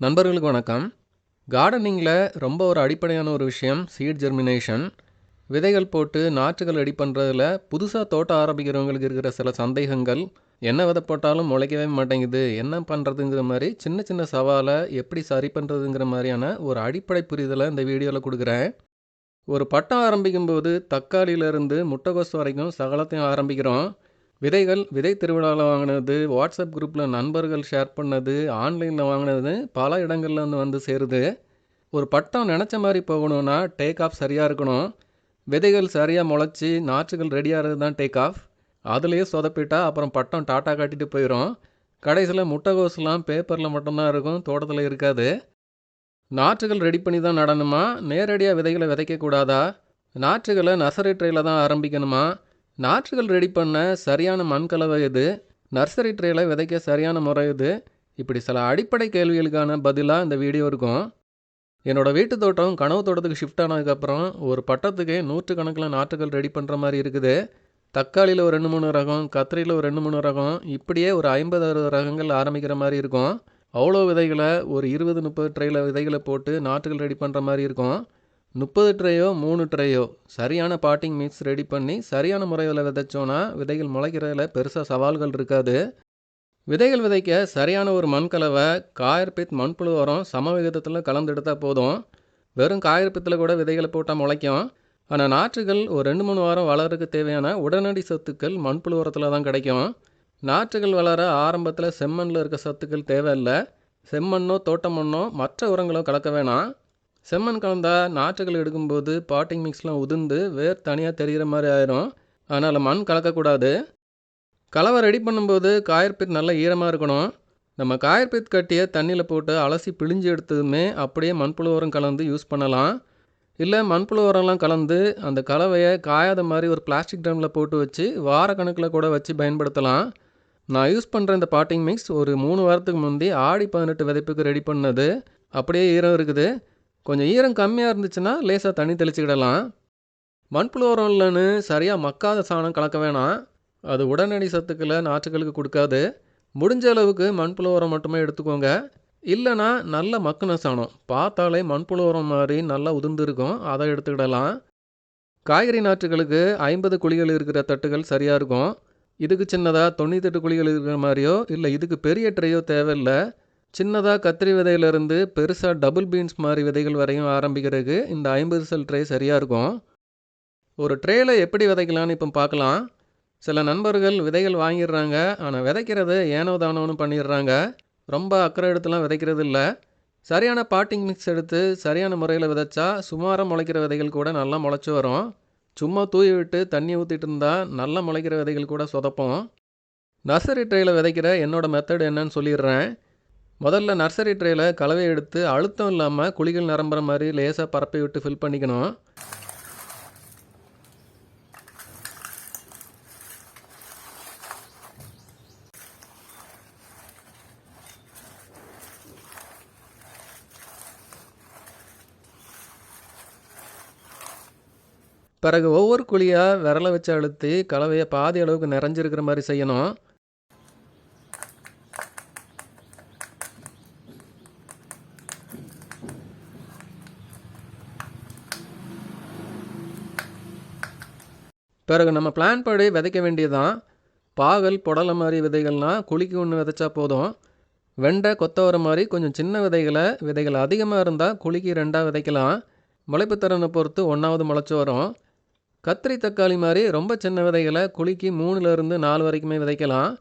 நண்பர்களுக்கு வணக்கம். கார்டனிங்கில் ரொம்ப ஒரு அடிப்படையான ஒரு விஷயம் சீட் ஜெர்மினேஷன் விதைகள் போட்டு நாற்றுகள் ரெடி பண்ணுறதுல புதுசாக தோட்டம் ஆரம்பிக்கிறவங்களுக்கு இருக்கிற சில சந்தேகங்கள். என்ன விதை போட்டாலும் முளைக்கவே மாட்டேங்குது என்ன பண்ணுறதுங்கிற மாதிரி சின்ன சின்ன சவாலை எப்படி சரி பண்ணுறதுங்கிற மாதிரியான ஒரு அடிப்படை புரிதலை இந்த வீடியோவில் கொடுக்குறேன். ஒரு பட்டம் ஆரம்பிக்கும்போது தக்காளியிலேருந்து முட்டைகோஸ் வரைக்கும் சகலத்தையும் ஆரம்பிக்கிறோம். விதைகள் விதை திருவிழாவில் வாங்கினது வாட்ஸ்அப் குரூப்பில் நண்பர்கள் ஷேர் பண்ணது ஆன்லைனில் வாங்கினது பல இடங்கள்ல வந்து வந்து சேருது. ஒரு பட்டம் நினச்ச மாதிரி போகணுன்னா டேக் ஆஃப் சரியாக இருக்கணும். விதைகள் சரியாக முளைச்சி நாற்றுகள் ரெடியாகிறது தான் டேக் ஆஃப் அதுலேயே சொதப்பிட்டா அப்புறம் பட்டம் டாட்டா காட்டிட்டு போயிடும் கடைசியில் முட்டைகோஸ்லாம் பேப்பரில் மட்டும்தான் இருக்கும் தோட்டத்தில் இருக்காது. நாற்றுகள் ரெடி பண்ணி தான் நடணுமா? நேரடியாக விதைகளை விதைக்கக்கூடாதா? நாற்றுகளை நர்சரி ட்ரேயில் தான் ஆரம்பிக்கணுமா? நாற்றுகள் ரெடி பண்ண சரியான மண் கலவை எது? நர்சரி ட்ரேல விதைக்க சரியான முறை எது? இப்படி சில அடிப்படை கேள்விகளுக்கான பதிலாக இந்த வீடியோ இருக்கும். என்னோடய வீட்டு தோட்டம் கனவு தோட்டத்துக்கு ஷிஃப்ட் ஆனதுக்கப்புறம் ஒரு பட்டத்துக்கே நூற்றுக்கணக்கில் நாற்றுகள் ரெடி பண்ணுற மாதிரி இருக்குது. தக்காளியில் ஒரு ரெண்டு மூணு ரகம் கத்திரியில் ஒரு ரெண்டு மூணு ரகம் இப்படியே ஒரு ஐம்பது அறுபது ரகங்கள் ஆரம்பிக்கிற மாதிரி இருக்கும். அவ்வளோ விதைகளை ஒரு இருபது முப்பது ட்ரெயில விதைகளை போட்டு நாற்றுகள் ரெடி பண்ணுற மாதிரி இருக்கும். முப்பது ட்ரையோ மூணு ட்ரையோ சரியான பாட்டிங் மிக்ஸ் ரெடி பண்ணி சரியான முறையில் விதைச்சோன்னா விதைகள் முளைக்கிறதுல பெருசாக சவால்கள் இருக்காது. விதைகள் விதைக்க சரியான ஒரு மண் கலவை காயற்பித் மண்புழு உரம் சம விகிதத்தில் கலந்து எடுத்தால் போதும். வெறும் காயற்பித்தில் கூட விதைகளை போட்டால் முளைக்கும். ஆனால் நாற்றுகள் ஒரு ரெண்டு மூணு வாரம் வளர்றதுக்கு தேவையான உடனடி சத்துக்கள் மண்புழு உரத்தில் தான் கிடைக்கும். நாற்றுகள் வளர ஆரம்பத்தில் செம்மண்ணில் இருக்க சத்துக்கள் தேவையில்லை. செம்மண்ணோ தோட்ட மண்ணோ மற்ற உரங்களோ கலக்க வேணாம். செம்மண் கலந்தா நாற்றுகள் எடுக்கும்போது பாட்டிங் மிக்ஸ்லாம் உதிர்ந்து வேர் தனியாக தெரிகிற மாதிரி ஆயிரும். அதனால் மண் கலக்கக்கூடாது கலவை ரெடி பண்ணும்போது காயற்பித் நல்லா ஈரமாக இருக்கணும். நம்ம காயற்பித் கட்டியை தண்ணியில் போட்டு அலசி பிழிஞ்சு எடுத்ததுமே அப்படியே மண்புழு உரம் கலந்து யூஸ் பண்ணலாம். இல்லை மண்புழு உரம்லாம் கலந்து அந்த கலவையை காயாத மாதிரி ஒரு பிளாஸ்டிக் ட்ரம்மில் போட்டு வச்சு வார கணக்கில் கூட வச்சு பயன்படுத்தலாம். நான் யூஸ் பண்ணுற இந்த பாட்டிங் மிக்ஸ் ஒரு மூணு வாரத்துக்கு முந்தி ஆடி பதினெட்டு விதைப்புக்கு ரெடி பண்ணது. அப்படியே ஈரம் இருக்குது. கொஞ்சம் ஈரம் கம்மியாக இருந்துச்சுன்னா லேசாக தண்ணி தெளிச்சுக்கிடலாம். மண்புழு உரம் இல்லைன்னு சரியாக மக்காத சாணம் கலக்க வேணாம். அது உடனடி சத்துக்களை நாற்றுகளுக்கு கொடுக்காது. முடிஞ்ச அளவுக்கு மண்புழு உரம் மட்டுமே எடுத்துக்கோங்க. இல்லைனா நல்ல மக்குன சாணம். பார்த்தாலே மண்புழு உரம் மாதிரி நல்லா உதிர்ந்து இருக்கும் அதை எடுத்துக்கிடலாம். காய்கறி நாற்றுகளுக்கு ஐம்பது குழிகள் இருக்கிற தட்டுகள் சரியாக இருக்கும். இதுக்கு சின்னதாக தொண்ணூத்தெட்டு குழிகள் இருக்கிற மாதிரியோ இல்லை இதுக்கு பெரிய ட்ரையோ தேவையில்லை. சின்னதாக கத்திரி விதையிலேருந்து பெருசாக டபுள் பீன்ஸ் மாதிரி விதைகள் வரையும் ஆரம்பிக்கிறதுக்கு இந்த ஐம்பது செல் ட்ரே சரியாக இருக்கும். ஒரு ட்ரேயில் எப்படி விதைக்கலான்னு இப்போ பார்க்கலாம். சில நண்பர்கள் விதைகள் வாங்கிடுறாங்க. ஆனால் விதைக்கிறது ஏனோ தானோன்னு பண்ணிடுறாங்க. ரொம்ப அக்கறை எடுத்துலாம் விதைக்கிறது இல்லை. சரியான பாட்டிங் மிக்ஸ் எடுத்து சரியான முறையில் விதைச்சா சுமாராக முளைக்கிற விதைகள் கூட நல்லா முளைச்சி வரும். சும்மா தூவி விட்டு தண்ணி ஊற்றிட்டு இருந்தால் நல்லா முளைக்கிற விதைகள் கூட சொதப்போம். நர்சரி ட்ரேயில் விதைக்கிற என்னோடய மெத்தட் என்னன்னு சொல்லிடுறேன். முதல்ல நர்சரி ட்ரேயில் கலவை எடுத்து அழுத்தம் இல்லாமல் குழிகள் நிரம்புற மாதிரி லேசாக பரப்பி விட்டு ஃபில் பண்ணிக்கணும். பிறகு ஒவ்வொரு குழியாக விரலை வச்சு அழுத்தி கலவையை பாதி அளவுக்கு நிறைஞ்சிருக்கிற மாதிரி செய்யணும். பிறகு நம்ம பிளான் படி விதைக்க வேண்டியதுதான். பாகல் புடலை மாதிரி விதைகள்லாம் குழிக்கு ஒன்று விதைச்சா போதும். வெண்டை கொத்தவரை மாதிரி கொஞ்சம் சின்ன விதைகளை விதைகள் அதிகமாக இருந்தால் குழிக்கு ரெண்டாக விதைக்கலாம். முளைப்பு திறனை பொறுத்து ஒன்றாவது முளைச்சி வரும். கத்திரி தக்காளி மாதிரி ரொம்ப சின்ன விதைகளை குழிக்கு மூணுலேருந்து நாலு வரைக்குமே விதைக்கலாம்.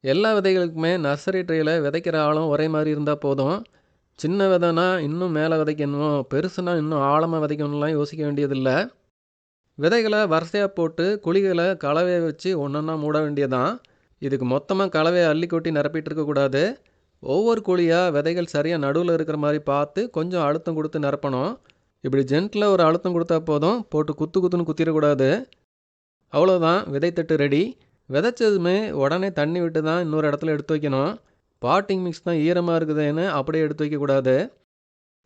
எல்லா விதைகளுக்குமே நர்சரி ட்ரேயில் விதைக்கிற ஆழம் ஒரே மாதிரி இருந்தால் போதும். சின்ன விதைனா இன்னும் மேலே விதைக்கணும் பெருசுனா இன்னும் ஆழமாக விதைக்கணும்லாம் யோசிக்க வேண்டியதில்லை. விதைகளை வரிசையாக போட்டு குழிகளை கலவையை வச்சு ஒன்றா மூட வேண்டியதான் இதுக்கு மொத்தமாக கலவையை அள்ளி கொட்டி நிரப்பிட்டு இருக்கக்கூடாது ஒவ்வொரு குழியாக விதைகள் சரியாக நடுவில் இருக்கிற மாதிரி பார்த்து கொஞ்சம் அழுத்தம் கொடுத்து நிரப்பணும். இப்படி ஜென்ட்டில் ஒரு அழுத்தம் கொடுத்தா போதும். போட்டு குத்து குத்துன்னு குத்திடக்கூடாது. அவ்வளோதான் விதைத்தட்டு ரெடி விதைச்சதுமே உடனே தண்ணி விட்டு தான் இன்னொரு இடத்துல எடுத்து வைக்கணும். பாட்டிங் மிக்ஸ் தான் ஈரமாக இருக்குதுன்னு அப்படியே எடுத்து வைக்கக்கூடாது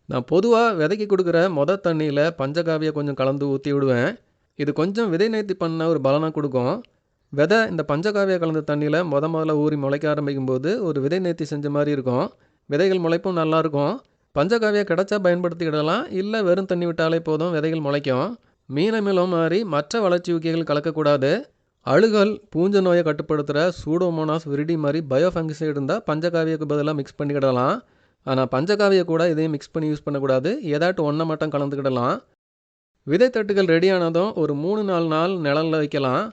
நான் பொதுவாக விதைக்கி கொடுக்குற மொதல் தண்ணியில் பஞ்சகாவியை கொஞ்சம் கலந்து ஊற்றி விடுவேன். இது கொஞ்சம் விதை நேர்த்தி பண்ண ஒரு பலனாக கொடுக்கும். விதை இந்த பஞ்சகாவிய கலந்த தண்ணியில் முத முதல்ல ஊறி முளைக்க ஆரம்பிக்கும் போது ஒரு விதை நேர்த்தி செஞ்ச மாதிரி இருக்கும். விதைகள் முளைப்பும் நல்லாயிருக்கும் பஞ்சகாவியா கிடைச்சா பயன்படுத்திக்கிடலாம். இல்லை வெறும் தண்ணி விட்டாலே போதும் விதைகள் முளைக்கும். மீனமிலம் மாதிரி மற்ற வளர்ச்சி ஊக்கிகள் கலக்கக்கூடாது. அழுகல் பூஞ்ச நோயை கட்டுப்படுத்துகிற சூடோமோனாஸ் விரிடி மாதிரி பயோஃபங்கிசைடு இருந்தால் பஞ்சகாவியக்கு பதிலாக மிக்ஸ் பண்ணிக்கிடலாம். ஆனால் பஞ்சகாவியை கூட இதையும் மிக்ஸ் பண்ணி யூஸ் பண்ணக்கூடாது. ஏதாட்டும் ஒன்றை மட்டும் கலந்துக்கிடலாம். விதைத்தட்டுகள் ரெடியானதும் ஒரு மூணு நாலு நாள் நிழலில் வைக்கலாம்.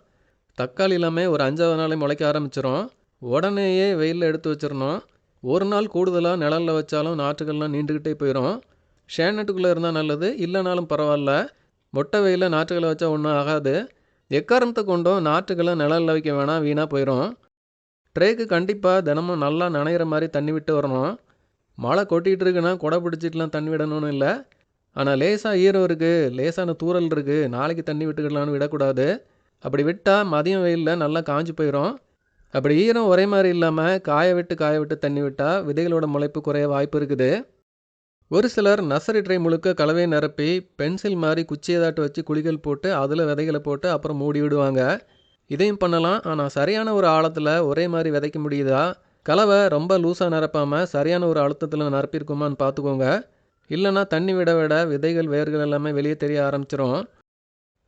தக்காளி எல்லாமே ஒரு அஞ்சாவது நாளே முளைக்க ஆரம்பிச்சிடும் உடனேயே வெயிலில் எடுத்து வச்சிடணும் ஒரு நாள் கூடுதலாக நிழலில் வச்சாலும் நாற்றுகள்லாம் நீண்டுக்கிட்டே போயிடும் ஷேனட்டுக்குள்ளே இருந்தால் நல்லது இல்லைனாலும் பரவாயில்ல. மொட்டை வெயிலில் நாற்றுகளை வச்சா ஒன்றும் ஆகாது. எக்காரணத்தை கொண்டும் நாற்றுகளை நிழலில் வைக்க வேணாம் வீணாக போயிடும் ட்ரேக்கு கண்டிப்பாக தினமும் நல்லா நனைகிற மாதிரி தண்ணி விட்டு வரணும். மழை கொட்டிகிட்டு இருக்குன்னா குடை பிடிச்சிட்டுலாம் தண்ணி விடணும்னு இல்லை. ஆனால் லேசாக ஈரம் இருக்குது லேசான தூறல் இருக்குது நாளைக்கு தண்ணி விட்டுக்கிடலான்னு விடக்கூடாது. அப்படி விட்டால் மதியம் வெயிலில் நல்லா காஞ்சி போயிடும் அப்படி ஈரம் ஒரே மாதிரி இல்லாமல் காய விட்டு காய விட்டு தண்ணி விட்டால் விதைகளோட முளைப்பு குறைய வாய்ப்பு இருக்குது. ஒரு சிலர் நர்சரி ட்ரை முழுக்க கலவையை நிரப்பி பென்சில் மாதிரி குச்சியதாட்டு வச்சு குழிகள் போட்டு அதில் விதைகளை போட்டு அப்புறம் மூடி விடுவாங்க. இதையும் பண்ணலாம். ஆனால் சரியான ஒரு ஆழத்தில் ஒரே மாதிரி விதைக்க முடியுதா? கலவை ரொம்ப லூஸாக நிரப்பாமல் சரியான ஒரு அழுத்தத்தில் நிரப்பியிருக்குமான்னு பார்த்துக்கோங்க. இல்லைன்னா தண்ணி விட விட விதைகள் வேர்கள் எல்லாமே வெளியே தெரிய ஆரம்பிச்சிடும்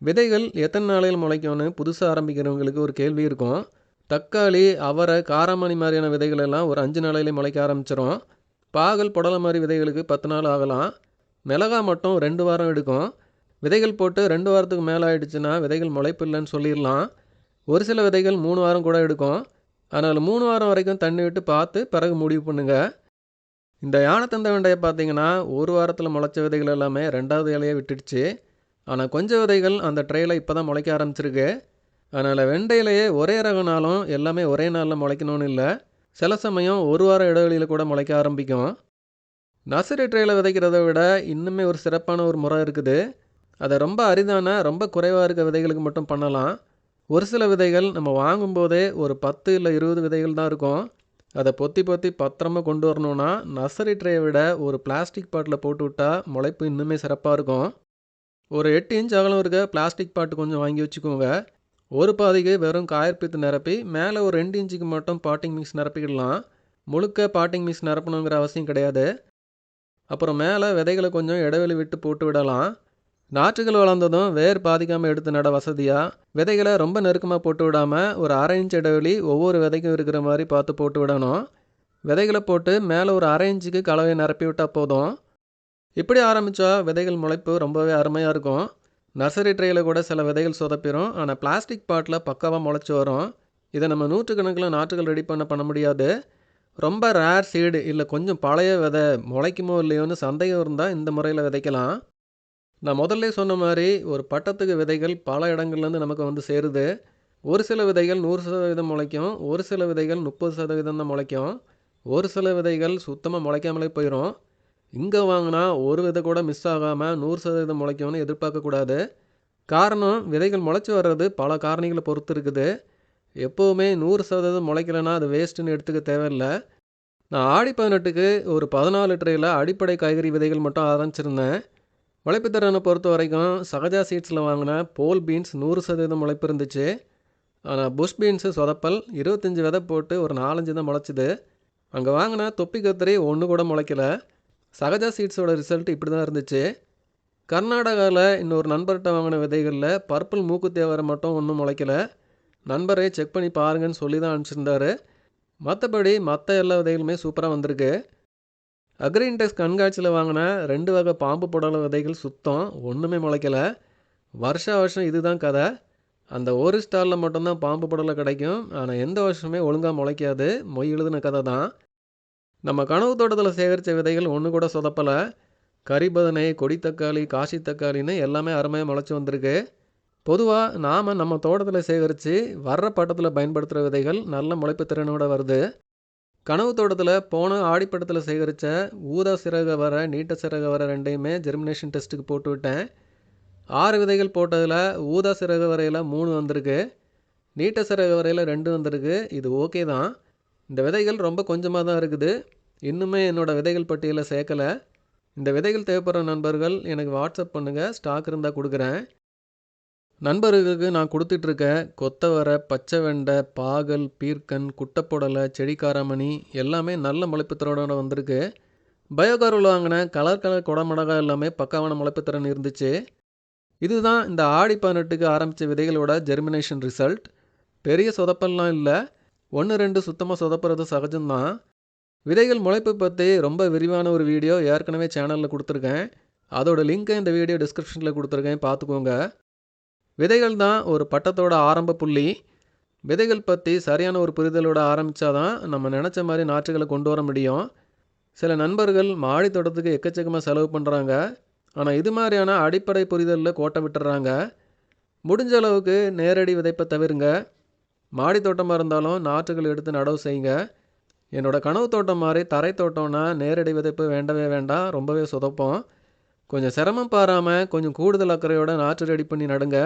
விதைகள் எத்தனை நாளையில் முளைக்கும்னு புதுசாக ஆரம்பிக்கிறவங்களுக்கு ஒரு கேள்வி இருக்கும். தக்காளி அவரை காராமணி மாதிரியான விதைகள் எல்லாம் ஒரு அஞ்சு நாளையிலே முளைக்க ஆரம்பிச்சிடும் பாகல் புடலை மாதிரி விதைகளுக்கு பத்து நாள் ஆகலாம். மிளகா மட்டும் ரெண்டு வாரம் எடுக்கும். விதைகள் போட்டு ரெண்டு வாரத்துக்கு மேலே ஆயிடுச்சுன்னா விதைகள் முளைப்பு இல்லைன்னு சொல்லிடலாம். ஒரு சில விதைகள் மூணு வாரம் கூட எடுக்கும். அதனால் மூணு வாரம் வரைக்கும் தண்ணி விட்டு பார்த்து பிறகு முடிவு பண்ணுங்கள் இந்த யானைத்தந்த வெண்டையை பார்த்தீங்கன்னா ஒரு வாரத்தில் முளைச்ச விதைகள் எல்லாமே ரெண்டாவது இலையை விட்டுடுச்சு. ஆனால் கொஞ்சம் விதைகள் அந்த ட்ரேயில் இப்போ தான் முளைக்க ஆரம்பிச்சிருக்கு. அதனால் வெண்டையிலேயே ஒரே ரகனாலும் எல்லாமே ஒரே நாளில் முளைக்கணும்னு இல்லை. சில சமயம் ஒரு வார இடைவெளியில் கூட முளைக்க ஆரம்பிக்கும். நர்சரி ட்ரேயில் விதைக்கிறத விட இன்னுமே ஒரு சிறப்பான ஒரு முறை இருக்குது. அதை ரொம்ப அரிதான ரொம்ப குறைவாக இருக்க விதைகளுக்கு மட்டும் பண்ணலாம். ஒரு சில விதைகள் நம்ம வாங்கும்போதே ஒரு பத்து இல்லை இருபது விதைகள் தான் இருக்கும். அதை பொத்தி பொத்தி பத்திரமா கொண்டு வரணும்னா நர்சரி ட்ரேயை விட ஒரு பிளாஸ்டிக் பாட்டில் போட்டு விட்டா முளைப்பு இன்னுமே சிறப்பாக இருக்கும். ஒரு எட்டு இன்ச் அகலம் இருக்க பிளாஸ்டிக் பாட்டு கொஞ்சம் வாங்கி வச்சுக்கோங்க. ஒரு பாதிக்கு வெறும் காயற்பித்து நிரப்பி மேலே ஒரு ரெண்டு இன்ச்சுக்கு மட்டும் பாட்டிங் மிக்ஸ் நிரப்பிக்கிடலாம். முழுக்க பாட்டிங் மிக்ஸ் நிரப்பணுங்கிற அவசியம் கிடையாது. அப்புறம் மேலே விதைகளை கொஞ்சம் இடைவெளி விட்டு போட்டு விடலாம். நாற்றுகள் வளர்ந்ததும் வேர் பாதிக்காமல் எடுத்து நட வசதியாக விதைகளை ரொம்ப நெருக்கமாக போட்டு விடாமல் ஒரு அரை இன்ச் இடைவெளி ஒவ்வொரு விதைக்கும் இருக்கிற மாதிரி பார்த்து போட்டு விடணும். விதைகளை போட்டு மேலே ஒரு அரை இன்ச்சுக்கு கலவையை நிரப்பி விட்டால் போதும். இப்படி ஆரம்பித்தா விதைகள் முளைப்பு ரொம்பவே அருமையாக இருக்கும். நர்சரி ட்ரேயில் கூட சில விதைகள் சொதப்பிடும் ஆனால் பிளாஸ்டிக் பாட்டில் பக்காவாக முளைச்சி வரும். இதை நம்ம நூற்றுக்கணக்கில் நாற்றுகள் ரெடி பண்ண பண்ண முடியாது. ரொம்ப ரேர் சீடு இல்லை கொஞ்சம் பழைய விதை முளைக்குமோ இல்லையோன்னு சந்தேகம் இருந்தால் இந்த முறையில் விதைக்கலாம். நான் முதல்ல சொன்ன மாதிரி ஒரு பட்டத்துக்கு விதைகள் பல இடங்கள்லேருந்து நமக்கு வந்து சேருது. ஒரு சில விதைகள் நூறு சதவீதம் முளைக்கும். ஒரு சில விதைகள் முப்பது சதவீதம் தான் முளைக்கும். ஒரு சில விதைகள் சுத்தமாக முளைக்காமலே போயிடும் இங்கே வாங்கினா ஒரு விதை கூட மிஸ் ஆகாமல் நூறு சதவீதம் முளைக்கும்னு எதிர்பார்க்கக்கூடாது காரணம் விதைகள் முளைச்சி வர்றது பல காரணிகளை பொறுத்து இருக்குது. எப்போவுமே நூறு சதவீதம் முளைக்கலைன்னா அது வேஸ்ட்டுன்னு எடுத்துக்க தேவையில்லை. நான் ஆடி பதினெட்டுக்கு ஒரு பதினாலு ட்ரேயில் அடிப்படை காய்கறி விதைகள் மட்டும் ஆரம்பிச்சிருந்தேன். முளைப்பு திறனை பொறுத்த வரைக்கும் சகஜா சீட்ஸில் வாங்கின போல் பீன்ஸ் நூறு சதவீதம் உழைப்பு இருந்துச்சு ஆனால் புஷ் பீன்ஸு சொதப்பல் இருபத்தஞ்சி விதை போட்டு ஒரு நாலஞ்சு தான் முளைச்சிது. அங்கே வாங்கின தொப்பி கத்திரி ஒன்று கூட முளைக்கல. சகஜா சீட்ஸோட ரிசல்ட் இப்படி தான் இருந்துச்சு. கர்நாடகாவில் இன்னொரு நண்பர்கிட்ட வாங்கின விதைகளில் பர்பிள் மூக்கு தேவரை மட்டும் ஒன்றும் முளைக்கல. நண்பரை செக் பண்ணி பாருங்கன்னு சொல்லி தான் அனுப்பிச்சிருந்தாரு. மற்றபடி மற்ற எல்லா விதைகளுமே சூப்பராக வந்திருக்கு. அக்ரின்டெக்ஸ் கண்காட்சியில் வாங்கின ரெண்டு வகை பாம்பு புடலை விதைகள் சுத்தம். ஒன்றுமே முளைக்கல. வருஷ வருஷம் இதுதான் கதை. அந்த ஒரு ஸ்டாலில் மட்டும்தான் பாம்பு புடலை கிடைக்கும். ஆனால் எந்த வருஷமே ஒழுங்காக முளைக்காது. மொய் எழுதின கதை தான். நம்ம கனவு தோட்டத்தில் சேகரித்த விதைகள் ஒன்று கூட சொதப்பலை. கரிபதனை கொடித்தக்காளி காசி தக்காளின்னு எல்லாமே அருமையாக முளைச்சி வந்திருக்கு. பொதுவாக நாம் நம்ம தோட்டத்தில் சேகரித்து வர்ற பட்டத்தில் பயன்படுத்துகிற விதைகள் நல்ல முளைப்பு திறனோடு வருது. கனவு தோட்டத்தில் போன ஆடிப்படத்தில் சேகரித்த ஊதா சிறக வர நீட்ட சிறக வர ரெண்டையுமே ஜெர்மினேஷன் டெஸ்ட்டுக்கு போட்டு விட்டேன். ஆறு விதைகள் போட்டதில் ஊதா சிறகு வரையில் மூணு வந்திருக்கு நீட்ட சிறகு வரையில் ரெண்டு வந்திருக்கு. இது ஓகே தான். இந்த விதைகள் ரொம்ப கொஞ்சமாக தான் இருக்குது. இன்னுமே என்னோடய விதைகள் பட்டியலில் சேர்க்கலை. இந்த விதைகள் தேவைப்படுற நண்பர்கள் எனக்கு வாட்ஸ்அப் பண்ணுங்கள் ஸ்டாக் இருந்தால் கொடுக்குறேன். நண்பர்களுக்கு நான் கொடுத்துட்ருக்க கொத்தவரை பச்சை வெண்டை பாகல் பீர்க்கன் குட்டப்புடலை செடிக்காரமணி எல்லாமே நல்ல முளைப்புத்திறனோட வந்திருக்கு. பயோகாரில் வாங்கின கலர் கலர் குடமிளகா எல்லாமே பக்காவான முளைப்புத்திறன் இருந்துச்சு. இதுதான் இந்த ஆடி பதினெட்டுக்கு ஆரம்பித்த விதைகளோட ஜெர்மினேஷன் ரிசல்ட் பெரிய சொதப்பல்லாம் இல்லை. ஒன்று ரெண்டு சுத்தமாக சொதப்புறது சகஜம்தான். விதைகள் முளைப்பு பற்றி ரொம்ப விரிவான ஒரு வீடியோ ஏற்கனவே சேனலில் கொடுத்துருக்கேன். அதோட லிங்க்கை இந்த வீடியோ டிஸ்கிரிப்ஷனில் கொடுத்துருக்கேன். பார்த்துக்கோங்க. விதைகள் தான் ஒரு பட்டத்தோட ஆரம்ப புள்ளி. விதைகள் பற்றி சரியான ஒரு புரிதலோட ஆரம்பித்தாதான் நம்ம நினச்ச மாதிரி நாற்றுகளை கொண்டு வர முடியும். சில நண்பர்கள் மாடி தோட்டத்துக்கு எக்கச்சக்கமாக செலவு பண்ணுறாங்க ஆனால் இது மாதிரியான அடிப்படை புரிதலில் கோட்டை விட்டுறாங்க. முடிஞ்ச அளவுக்கு நேரடி விதைப்பை தவிருங்க. மாடி தோட்டமாக இருந்தாலும் நாற்றுகள் எடுத்து நடவு செய்யுங்க. என்னோடய கனவு தோட்டம் மாதிரி தரை தோட்டம்னா நேரடி விதைப்பு வேண்டவே வேண்டாம். ரொம்பவே சொதப்போம். கொஞ்சம் சிரமம் பாராமல் கொஞ்சம் கூடுதல் அக்கறையோட நாற்று ரெடி பண்ணி நடுங்க.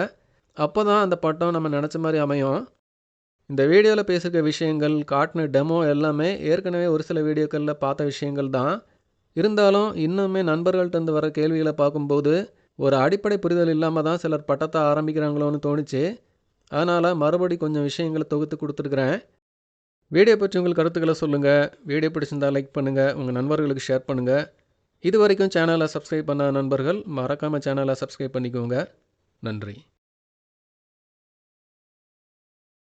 அப்போ தான் அந்த பட்டம் நம்ம நினச்ச மாதிரி அமையும். இந்த வீடியோவில் பேசுகிற விஷயங்கள் காட்டின டெமோ எல்லாமே ஏற்கனவே ஒரு சில வீடியோக்களில் பார்த்த விஷயங்கள் தான். இருந்தாலும் இன்னுமே நண்பர்கள்ட்டேருந்து வர கேள்விகளை பார்க்கும்போது ஒரு அடிப்படை புரிதல் இல்லாமல் தான் சிலர் பட்டத்தை ஆரம்பிக்கிறாங்களோன்னு தோணுச்சு. அதனால் மறுபடி கொஞ்சம் விஷயங்களை தொகுத்து கொடுத்துருக்குறேன். வீடியோ பற்றி உங்கள் கருத்துக்களை சொல்லுங்கள் வீடியோ பிடிச்சிருந்தா லைக் பண்ணுங்கள் உங்கள் நண்பர்களுக்கு ஷேர் பண்ணுங்கள் இது வரைக்கும் சேனலை சப்ஸ்கிரைப் பண்ண நண்பர்கள் மறக்காமல் சேனலை சப்ஸ்கிரைப் பண்ணிக்கோங்க. நன்றி.